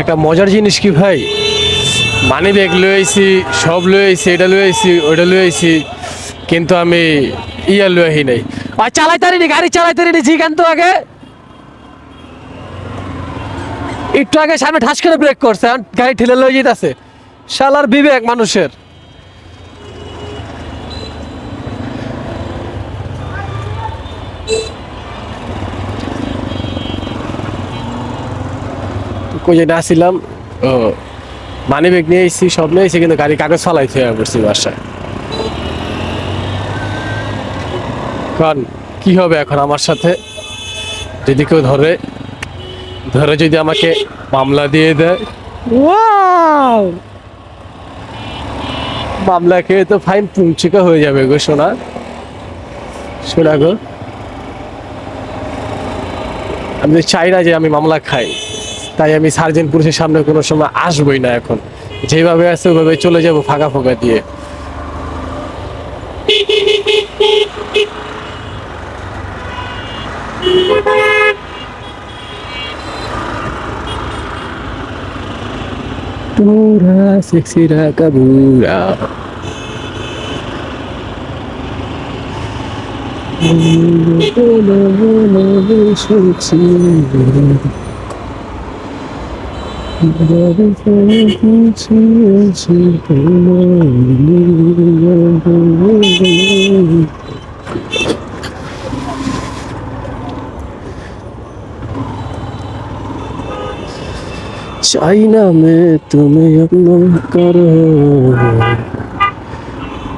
একটা মজার জিনিস কি ভাই? মানি ব্যাগ লয়ে লয়েছি সব লয়ে আইছি, এটা লয়ে আইছি ওটা লয়েছি কিন্তু আমি ইয়া লয়ে নাই। আর চালাইতে নি গাড়ি চালাইতে জি জিগান তো আগে। একটু আগে সামনে ঠাস করে ব্রেক করছে গাড়ি ঠেলে লয়ে যেতেছে শালার বিবেক মানুষের। কই যে আসছিলাম ও মানি ব্যাগ নিয়ে এসেছি সব নিয়ে এসেছি কিন্তু গাড়ি কাগজ ফালাইতে হয়ে পড়ছি বাসায়। কারণ কি হবে এখন আমার সাথে? যদি কেউ ধরে ধরে যদি আমাকে মামলা দিয়ে দেয়! মামলা খেয়ে তো ফাইন পুঞ্চিকা হয়ে যাবে গো সোনা। শোনা গো আমি চাই না যে আমি মামলা খাই। তাই আমি সার্জেন্ট পুলিশের সামনে কোনো সময় আসবই না এখন। যেভাবে আছে ওইভাবে চলে যাব ফাঁকা ফাঁকা দিয়ে। kabura. চাই না মে তুমি আপনা করো।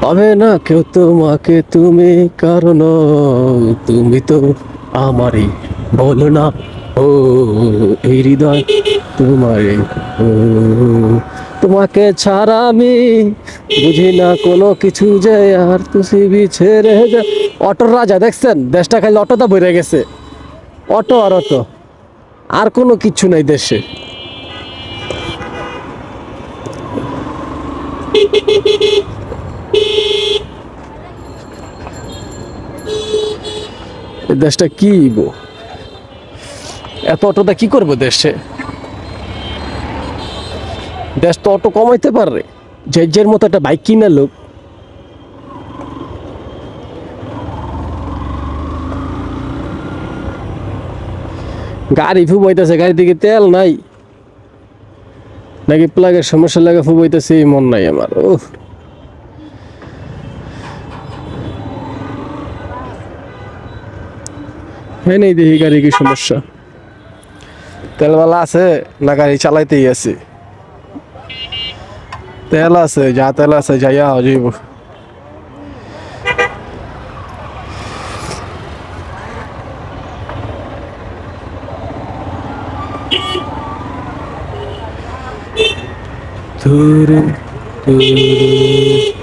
পাবে না কেউ তোমাকে তুমি কারণ। তুমি তো আমারই বলো না। ও, এই হৃদয়। তোমারই ও তোমাকে ছাড়া আমি বুঝি না কোনো কিছু যে, আর তুমি ছেড়ে যা। অটোর রাজা, দেখছেন? দেশটা খালি অটোটা বেড়ে গেছে। অটো আর অটো। আর কোনো কিছু নাই দেশে। দেশটা কি গো এত অটোটা কি করব দেশে? দেশ তো অটো কমাইতে পারে যের মতো একটা বাইক কিনে লোক। গাড়ি ফুবাইতেছে গাড়ি দিকে তেল নাই। নাকি প্লাগের সমস্যা লাগে ফুবাইতেছে, এই মন নাই আমার। ও হ্যাঁ নেই দেখি গাড়ি কি সমস্যা। তেলওয়ালা আছে না গাড়ি চালাইতেই আছে। তেল আছে যা তেল আছে যাইয়া যাইব তুরু তুরু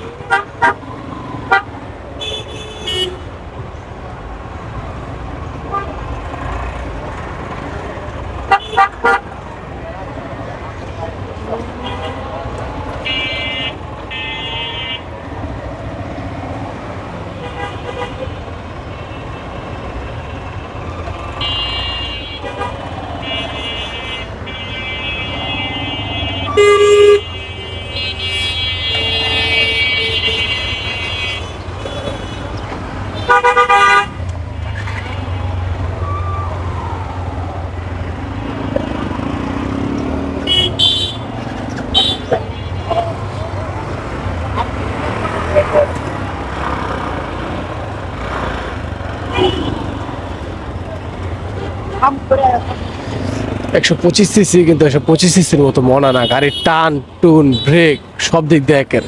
একশো পঁচিশ সিসি কিন্তু একশো পঁচিশ সিসির মতো মনে না। গাড়ির টান, টুন, ব্রেক, সব দিক দিয়ে একের।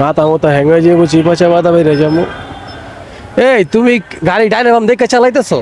মাথা মতো হ্যাং হয়ে যাব চিপা চাপা দাবাই রে যাব এই তুমি গাড়ি ডাইনে বাম দেখে চালাইতেছো